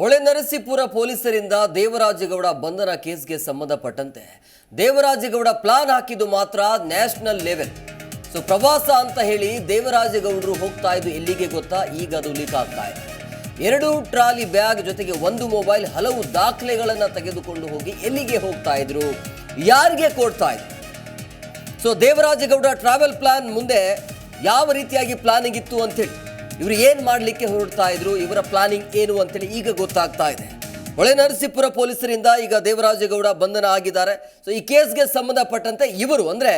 ಹೊಳೆನರಸೀಪುರ ಪೊಲೀಸರಿಂದ ದೇವರಾಜೇಗೌಡ ಬಂಧನ ಕೇಸ್ಗೆ ಸಂಬಂಧಪಟ್ಟಂತೆ ದೇವರಾಜೇಗೌಡ ಪ್ಲಾನ್ ಹಾಕಿದ್ದು ಮಾತ್ರ ನ್ಯಾಷನಲ್ ಲೆವೆಲ್. ಸೊ ಪ್ರವಾಸ ಅಂತ ಹೇಳಿ ದೇವರಾಜೇಗೌಡರು ಹೋಗ್ತಾ ಇದ್ದು ಎಲ್ಲಿಗೆ ಗೊತ್ತಾ? ಈಗ ಅದು ಲೀಕ್ ಆಗ್ತಾ ಇದೆ. ಎರಡು ಟ್ರಾಲಿ ಬ್ಯಾಗ್ ಜೊತೆಗೆ ಒಂದು ಮೊಬೈಲ್ ಹಲವು ದಾಖಲೆಗಳನ್ನು ತೆಗೆದುಕೊಂಡು ಹೋಗಿ ಎಲ್ಲಿಗೆ ಹೋಗ್ತಾ ಇದ್ರು? ಯಾರಿಗೆ ಕೊಡ್ತಾ ಇದ್ರು? ಸೊ ದೇವರಾಜೇಗೌಡ ಟ್ರಾವೆಲ್ ಪ್ಲಾನ್ ಮುಂದೆ ಯಾವ ರೀತಿಯಾಗಿ ಪ್ಲಾನಿಂಗ್ ಇತ್ತು ಅಂತೇಳಿ ಇವರು ಏನು ಮಾಡಲಿಕ್ಕೆ ಹೊರಡ್ತಾ ಇದ್ರು, ಇವರ ಪ್ಲಾನಿಂಗ್ ಏನು ಅಂತೇಳಿ ಈಗ ಗೊತ್ತಾಗ್ತಾ ಇದೆ. ಹೊಳೆ ನರಸೀಪುರ ಪೊಲೀಸರಿಂದ ಈಗ ದೇವರಾಜೇಗೌಡ ಬಂಧನ ಆಗಿದ್ದಾರೆ. ಸೊ ಈ ಕೇಸ್ಗೆ ಸಂಬಂಧಪಟ್ಟಂತೆ ಇವರು ಅಂದರೆ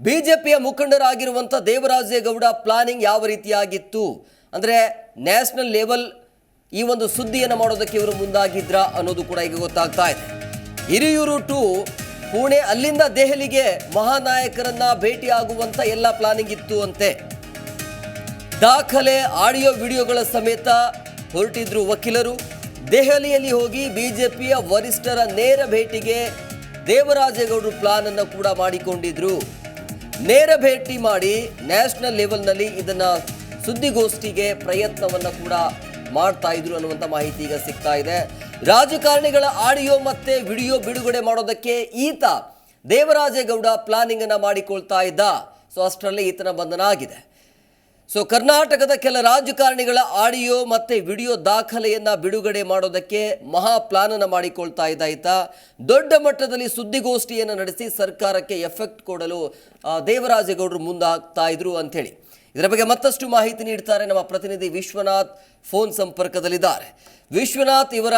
ಬಿ ಜೆ ಪಿಯ ಮುಖಂಡರಾಗಿರುವಂಥ ದೇವರಾಜೇಗೌಡ ಪ್ಲಾನಿಂಗ್ ಯಾವ ರೀತಿಯಾಗಿತ್ತು? ಅಂದರೆ ನ್ಯಾಷನಲ್ ಲೆವೆಲ್ ಈ ಒಂದು ಸುದ್ದಿಯನ್ನು ಮಾಡೋದಕ್ಕೆ ಇವರು ಮುಂದಾಗಿದ್ರ ಅನ್ನೋದು ಕೂಡ ಈಗ ಗೊತ್ತಾಗ್ತಾ ಇದೆ. ಹಿರಿಯೂರು ಟು ಪುಣೆ ಅಲ್ಲಿಂದ ದೆಹಲಿಗೆ ಮಹಾನಾಯಕರನ್ನ ಭೇಟಿಯಾಗುವಂಥ ಎಲ್ಲ ಪ್ಲಾನಿಂಗ್ ಇತ್ತು ಅಂತೆ. ದಾಖಲೆ, ಆಡಿಯೋ, ವಿಡಿಯೋಗಳ ಸಮೇತ ಹೊರಟಿದ್ರು ವಕೀಲರು. ದೆಹಲಿಯಲ್ಲಿ ಹೋಗಿ ಬಿಜೆಪಿಯ ವರಿಷ್ಠರ ನೇರ ಭೇಟಿಗೆ ದೇವರಾಜೇಗೌಡರು ಪ್ಲಾನ್ ಅನ್ನು ಕೂಡ ಮಾಡಿಕೊಂಡಿದ್ರು. ನೇರ ಭೇಟಿ ಮಾಡಿ ನ್ಯಾಷನಲ್ ಲೆವೆಲ್ನಲ್ಲಿ ಇದನ್ನ ಸುದ್ದಿಗೋಷ್ಠಿಗೆ ಪ್ರಯತ್ನವನ್ನು ಕೂಡ ಮಾಡ್ತಾ ಇದ್ರು ಅನ್ನುವಂಥ ಮಾಹಿತಿ ಈಗ ಸಿಗ್ತಾ ಇದೆ. ರಾಜಕಾರಣಿಗಳ ಆಡಿಯೋ ಮತ್ತೆ ವಿಡಿಯೋ ಬಿಡುಗಡೆ ಮಾಡೋದಕ್ಕೆ ಈತ ದೇವರಾಜೇಗೌಡ ಪ್ಲಾನಿಂಗ್ ಅನ್ನ ಮಾಡಿಕೊಳ್ತಾ ಇದ್ದ. ಸೊ ಅಷ್ಟರಲ್ಲೇ ಈತನ ಬಂಧನ ಆಗಿದೆ. ಸೊ ಕರ್ನಾಟಕದ ಕೆಲ ರಾಜಕಾರಣಿಗಳ ಆಡಿಯೋ ಮತ್ತೆ ವಿಡಿಯೋ ದಾಖಲೆಯನ್ನು ಬಿಡುಗಡೆ ಮಾಡೋದಕ್ಕೆ ಮಹಾ ಪ್ಲಾನ್ ಅನ್ನ ಮಾಡಿಕೊಳ್ತಾ ಇದ್ದಾಯ್ತ ದೊಡ್ಡ ಮಟ್ಟದಲ್ಲಿ ಸುದ್ದಿಗೋಷ್ಠಿಯನ್ನು ನಡೆಸಿ ಸರ್ಕಾರಕ್ಕೆ ಎಫೆಕ್ಟ್ ಕೊಡಲು ದೇವರಾಜೇಗೌಡರು ಮುಂದಾಗ್ತಾ ಇದ್ರು ಅಂಥೇಳಿ. ಇದರ ಬಗ್ಗೆ ಮತ್ತಷ್ಟು ಮಾಹಿತಿ ನೀಡ್ತಾರೆ ನಮ್ಮ ಪ್ರತಿನಿಧಿ ವಿಶ್ವನಾಥ್ ಫೋನ್ ಸಂಪರ್ಕದಲ್ಲಿದ್ದಾರೆ. ವಿಶ್ವನಾಥ್, ಇವರ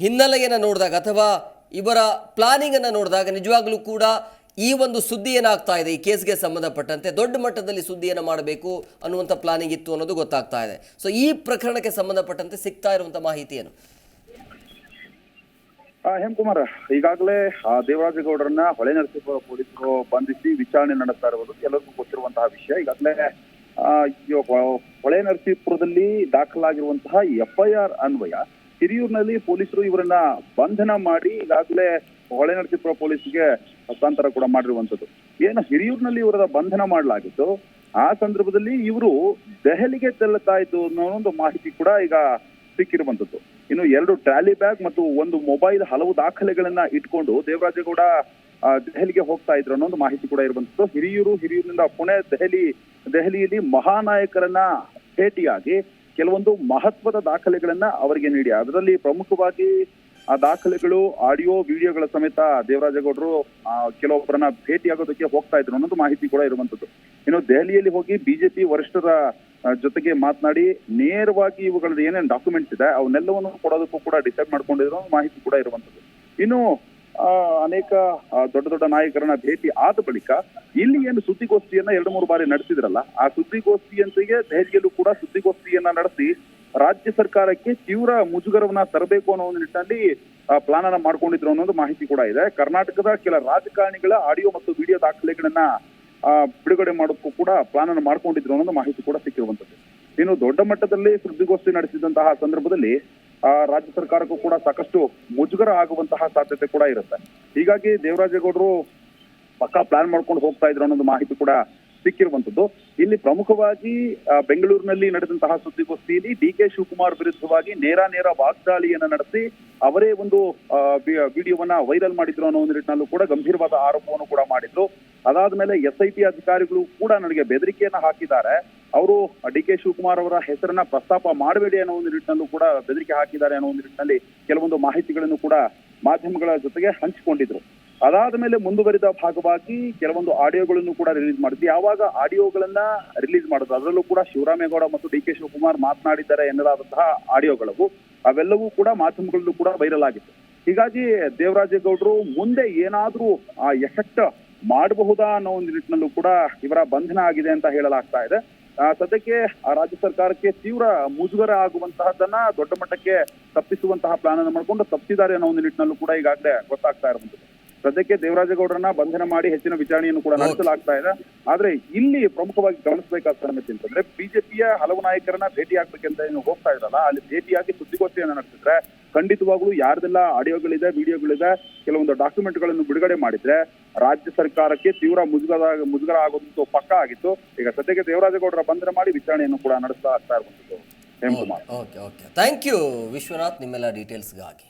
ಹಿನ್ನೆಲೆಯನ್ನು ನೋಡಿದಾಗ ಅಥವಾ ಇವರ ಪ್ಲಾನಿಂಗ್ ಅನ್ನು ನೋಡಿದಾಗ ನಿಜವಾಗ್ಲೂ ಕೂಡ ಈ ಒಂದು ಸುದ್ದಿ ಏನಾಗ್ತಾ ಇದೆ? ಈ ಕೇಸ್ಗೆ ಸಂಬಂಧಪಟ್ಟಂತೆ ದೊಡ್ಡ ಮಟ್ಟದಲ್ಲಿ ಸುದ್ದಿಯನ್ನು ಮಾಡಬೇಕು ಅನ್ನುವಂಥ ಪ್ಲಾನಿಂಗ್ ಇತ್ತು ಅನ್ನೋದು ಗೊತ್ತಾಗ್ತಾ ಇದೆ. ಸೊ ಈ ಪ್ರಕರಣಕ್ಕೆ ಸಂಬಂಧಪಟ್ಟಂತೆ ಸಿಗ್ತಾ ಇರುವಂತ ಮಾಹಿತಿ ಏನು? ಹೇಮಕುಮಾರ್, ಈಗಾಗಲೇ ದೇವರಾಜೇಗೌಡರನ್ನ ಹೊಳೆ ನರಸೀಪುರ ಪೊಲೀಸರು ಬಂಧಿಸಿ ವಿಚಾರಣೆ ನಡೆಸ್ತಾ ಇರುವುದು ಎಲ್ಲರಿಗೂ ಗೊತ್ತಿರುವಂತಹ ವಿಷಯ. ಈಗಾಗಲೇ ಹೊಳೆ ನರಸೀಪುರದಲ್ಲಿ ದಾಖಲಾಗಿರುವಂತಹ ಎಫ್ಐಆರ್ ಅನ್ವಯ, ಹಿರಿಯೂರಿನಲ್ಲಿ ಪೊಲೀಸರು ಇವರನ್ನ ಬಂಧನ ಮಾಡಿ ಈಗಾಗಲೇ ಹೊಳೆ ನರಸೀಪುರ ಪೊಲೀಸ್ಗೆ ಹಸ್ತಾಂತರ ಕೂಡ ಮಾಡಿರುವಂತದ್ದು ಏನು ಹಿರಿಯೂರಿನಲ್ಲಿ ಇವರ ಬಂಧನ ಮಾಡಲಾಗಿತ್ತು, ಆ ಸಂದರ್ಭದಲ್ಲಿ ಇವರು ದೆಹಲಿಗೆ ತೆಲ್ಲತಾ ಇದ್ದು ಅನ್ನೋ ಒಂದು ಮಾಹಿತಿ ಕೂಡ ಈಗ ಸಿಕ್ಕಿರುವಂತದ್ದು ಇನ್ನು ಎರಡು ಟ್ರಾಲಿ ಬ್ಯಾಗ್ ಮತ್ತು ಒಂದು ಮೊಬೈಲ್ ಹಲವು ದಾಖಲೆಗಳನ್ನ ಇಟ್ಕೊಂಡು ದೇವರಾಜೇಗೌಡ ದೆಹಲಿಗೆ ಹೋಗ್ತಾ ಇದ್ರು ಅನ್ನೋ ಒಂದು ಮಾಹಿತಿ ಕೂಡ ಇರುವಂತದ್ದು ಹಿರಿಯೂರು ಹಿರಿಯೂರಿನಿಂದ ಪುಣೆ, ದೆಹಲಿ, ದೆಹಲಿಯಲ್ಲಿ ಮಹಾನಾಯಕರನ್ನ ಭೇಟಿಯಾಗಿ ಕೆಲವೊಂದು ಮಹತ್ವದ ದಾಖಲೆಗಳನ್ನ ಅವರಿಗೆ ನೀಡಿ. ಅದರಲ್ಲಿ ಪ್ರಮುಖವಾಗಿ ಆ ದಾಖಲೆಗಳು, ಆಡಿಯೋ, ವಿಡಿಯೋಗಳ ಸಮೇತ ದೇವರಾಜೇಗೌಡರು ಕೆಲವೊಬ್ಬರನ್ನ ಭೇಟಿಯಾಗೋದಕ್ಕೆ ಹೋಗ್ತಾ ಇದ್ರು ಅನ್ನೋದು ಮಾಹಿತಿ ಕೂಡ ಇರುವಂತದ್ದು ಇನ್ನು ದೆಹಲಿಯಲ್ಲಿ ಹೋಗಿ ಬಿಜೆಪಿ ವರಿಷ್ಠರ ಜೊತೆಗೆ ಮಾತನಾಡಿ, ನೇರವಾಗಿ ಇವುಗಳ ಏನೇನು ಡಾಕ್ಯುಮೆಂಟ್ಸ್ ಇದೆ, ಅವನ್ನೆಲ್ಲವನ್ನು ಕೊಡೋದಕ್ಕೂ ಕೂಡ ಡಿಸೈಡ್ ಮಾಡ್ಕೊಂಡಿರೋ ಅನ್ನೋ ಮಾಹಿತಿ ಕೂಡ ಇರುವಂತದ್ದು ಇನ್ನು ಅನೇಕ ದೊಡ್ಡ ದೊಡ್ಡ ನಾಯಕರನ್ನ ಭೇಟಿ ಆದ ಬಳಿಕ ಇಲ್ಲಿ ಏನು ಸುದ್ದಿಗೋಷ್ಠಿಯನ್ನ ಎರಡು ಮೂರು ಬಾರಿ ನಡೆಸಿದ್ರಲ್ಲ, ಆ ಸುದ್ದಿಗೋಷ್ಠಿಯಂತೆಯೇ ದೆಹಲಿಯಲ್ಲೂ ಕೂಡ ಸುದ್ದಿಗೋಷ್ಠಿಯನ್ನ ನಡೆಸಿ ರಾಜ್ಯ ಸರ್ಕಾರಕ್ಕೆ ತೀವ್ರ ಮುಜುಗರವನ್ನ ತರಬೇಕು ಅನ್ನೋ ಒಂದು ನಿಟ್ಟಿನಲ್ಲಿ ಪ್ಲಾನ್ ಅನ್ನ ಮಾಡ್ಕೊಂಡಿದ್ರು ಅನ್ನೋದು ಮಾಹಿತಿ ಕೂಡ ಇದೆ. ಕರ್ನಾಟಕದ ಕೆಲ ರಾಜಕಾರಣಿಗಳ ಆಡಿಯೋ ಮತ್ತು ವಿಡಿಯೋ ದಾಖಲೆಗಳನ್ನ ಬಿಡುಗಡೆ ಮಾಡೋಕ್ಕೂ ಕೂಡ ಪ್ಲಾನ್ ಅನ್ನು ಮಾಡ್ಕೊಂಡಿದ್ರು ಅನ್ನೋದು ಮಾಹಿತಿ ಕೂಡ ಸಿಕ್ಕಿರುವಂತದ್ದು ಇನ್ನು ದೊಡ್ಡ ಮಟ್ಟದಲ್ಲಿ ಸುದ್ದಿಗೋಷ್ಠಿ ನಡೆಸಿದಂತಹ ಸಂದರ್ಭದಲ್ಲಿ ಆ, ರಾಜ್ಯ ಸರ್ಕಾರಕ್ಕೂ ಕೂಡ ಸಾಕಷ್ಟು ಮುಜುಗರ ಆಗುವಂತಹ ಸಾಧ್ಯತೆ ಕೂಡ ಇರುತ್ತೆ. ಹೀಗಾಗಿ ದೇವರಾಜೇಗೌಡರು ಪಕ್ಕಾ ಪ್ಲಾನ್ ಮಾಡ್ಕೊಂಡು ಹೋಗ್ತಾ ಇದ್ರು ಅನ್ನೋದು ಮಾಹಿತಿ ಕೂಡ ಸಿಕ್ಕಿರುವಂತದ್ದು ಇಲ್ಲಿ ಪ್ರಮುಖವಾಗಿ ಬೆಂಗಳೂರಿನಲ್ಲಿ ನಡೆದಂತಹ ಸುದ್ದಿಗೋಷ್ಠಿಯಲ್ಲಿ ಡಿ ಕೆ ಶಿವಕುಮಾರ್ ವಿರುದ್ಧವಾಗಿ ನೇರ ನೇರ ವಾಗ್ದಾಳಿಯನ್ನ ನಡೆಸಿ, ಅವರೇ ಒಂದು ವಿಡಿಯೋವನ್ನ ವೈರಲ್ ಮಾಡಿದ್ರು ಅನ್ನೋ ಒಂದು ನಿಟ್ಟಿನಲ್ಲೂ ಕೂಡ ಗಂಭೀರವಾದ ಆರೋಪವನ್ನು ಕೂಡ ಮಾಡಿದ್ರು. ಅದಾದ್ಮೇಲೆ ಎಸ್ ಐ ಟಿ ಅಧಿಕಾರಿಗಳು ಕೂಡ ನನಗೆ ಬೆದರಿಕೆಯನ್ನ ಹಾಕಿದ್ದಾರೆ. ಅವರು ಡಿ ಕೆ ಶಿವಕುಮಾರ್ ಅವರ ಹೆಸರನ್ನ ಪ್ರಸ್ತಾಪ ಮಾಡಬೇಡಿ ಅನ್ನೋ ಒಂದು ನಿಟ್ಟಿನಲ್ಲೂ ಕೂಡ ಬೆದರಿಕೆ ಹಾಕಿದ್ದಾರೆ ಅನ್ನೋ ಒಂದು ನಿಟ್ಟಿನಲ್ಲಿ ಕೆಲವೊಂದು ಮಾಹಿತಿಗಳನ್ನು ಕೂಡ ಮಾಧ್ಯಮಗಳ ಜೊತೆಗೆ ಹಂಚಿಕೊಂಡಿದ್ರು. ಅದಾದ ಮೇಲೆ ಮುಂದುವರಿದ ಭಾಗವಾಗಿ ಕೆಲವೊಂದು ಆಡಿಯೋಗಳನ್ನು ಕೂಡ ರಿಲೀಸ್ ಮಾಡಿದ್ವಿ. ಯಾವಾಗ ಆಡಿಯೋಗಳನ್ನ ರಿಲೀಸ್ ಮಾಡೋದು? ಅದರಲ್ಲೂ ಕೂಡ ಶಿವರಾಮೇಗೌಡ ಮತ್ತು ಡಿ ಕೆ ಶಿವಕುಮಾರ್ ಮಾತನಾಡಿದ್ದಾರೆ ಎನ್ನಲಾದಂತಹ ಆಡಿಯೋಗಳು ಅವೆಲ್ಲವೂ ಕೂಡ ಮಾಧ್ಯಮಗಳಲ್ಲೂ ಕೂಡ ವೈರಲ್ ಆಗಿತ್ತು. ಹೀಗಾಗಿ ದೇವರಾಜೇಗೌಡರು ಮುಂದೆ ಏನಾದ್ರೂ ಆ ಎಫೆಕ್ಟ್ ಮಾಡಬಹುದಾ ಅನ್ನೋ ಒಂದು ನಿಟ್ಟಿನಲ್ಲೂ ಕೂಡ ಇವರ ಬಂಧನ ಆಗಿದೆ ಅಂತ ಹೇಳಲಾಗ್ತಾ ಇದೆ. ಸದ್ಯಕ್ಕೆ ಆ ರಾಜ್ಯ ಸರ್ಕಾರಕ್ಕೆ ತೀವ್ರ ಮುಜುಗರ ಆಗುವಂತಹದ್ದನ್ನ ದೊಡ್ಡ ಮಟ್ಟಕ್ಕೆ ತಪ್ಪಿಸುವಂತಹ ಪ್ಲಾನ್ ಅನ್ನು ಮಾಡಿಕೊಂಡು ತಪ್ಪಿಸಿದ್ದಾರೆ ಅನ್ನೋ ಒಂದು ನಿಟ್ಟಿನಲ್ಲೂ ಕೂಡ ಈಗಾಗಲೇ ಗೊತ್ತಾಗ್ತಾ ಇರುವಂತದ್ದು ಸದ್ಯಕ್ಕೆ ದೇವರಾಜೇಗೌಡರನ್ನ ಬಂಧನ ಮಾಡಿ ಹೆಚ್ಚಿನ ವಿಚಾರಣೆಯನ್ನು ಕೂಡ ನಡೆಸಲಾಗ್ತಾ ಇದೆ. ಆದ್ರೆ ಇಲ್ಲಿ ಪ್ರಮುಖವಾಗಿ ಗಮನಿಸಬೇಕಾದ ಸಂಗತಿ ಅಂತಂದ್ರೆ ಬಿಜೆಪಿಯ ಹಲವು ನಾಯಕರನ್ನ ಭೇಟಿ ಆಗ್ಬೇಕಂತ ಏನು ಹೋಗ್ತಾ ಇರಲ್ಲ. ಅಲ್ಲಿ ಭೇಟಿಯಾಗಿ ಸುದ್ದಿಗೋಷ್ಠಿಯನ್ನು ನಡೆಸಿದ್ರೆ ಖಂಡಿತವಾಗ್ಲೂ ಯಾರ್ದೆಲ್ಲ ಆಡಿಯೋಗಳಿದೆ, ವಿಡಿಯೋಗಳಿದೆ, ಕೆಲವೊಂದು ಡಾಕ್ಯುಮೆಂಟ್ಗಳನ್ನು ಬಿಡುಗಡೆ ಮಾಡಿದ್ರೆ ರಾಜ್ಯ ಸರ್ಕಾರಕ್ಕೆ ತೀವ್ರ ಮುಜುಗರ ಮುಜುಗರ ಆಗುವಂತೂ ಪಕ್ಕ ಆಗಿತ್ತು. ಈಗ ಸದ್ಯಕ್ಕೆ ದೇವರಾಜೇಗೌಡರ ಬಂಧನ ಮಾಡಿ ವಿಚಾರಣೆಯನ್ನು ಕೂಡ ನಡೆಸ್ತಾ ಆಗ್ತಾ ಇರುವಂತದ್ದು okay okay thank you Vishwanath ನಿಮ್ಮೆಲ್ಲ ಡೀಟೇಲ್ಸ್ಗಾಗಿ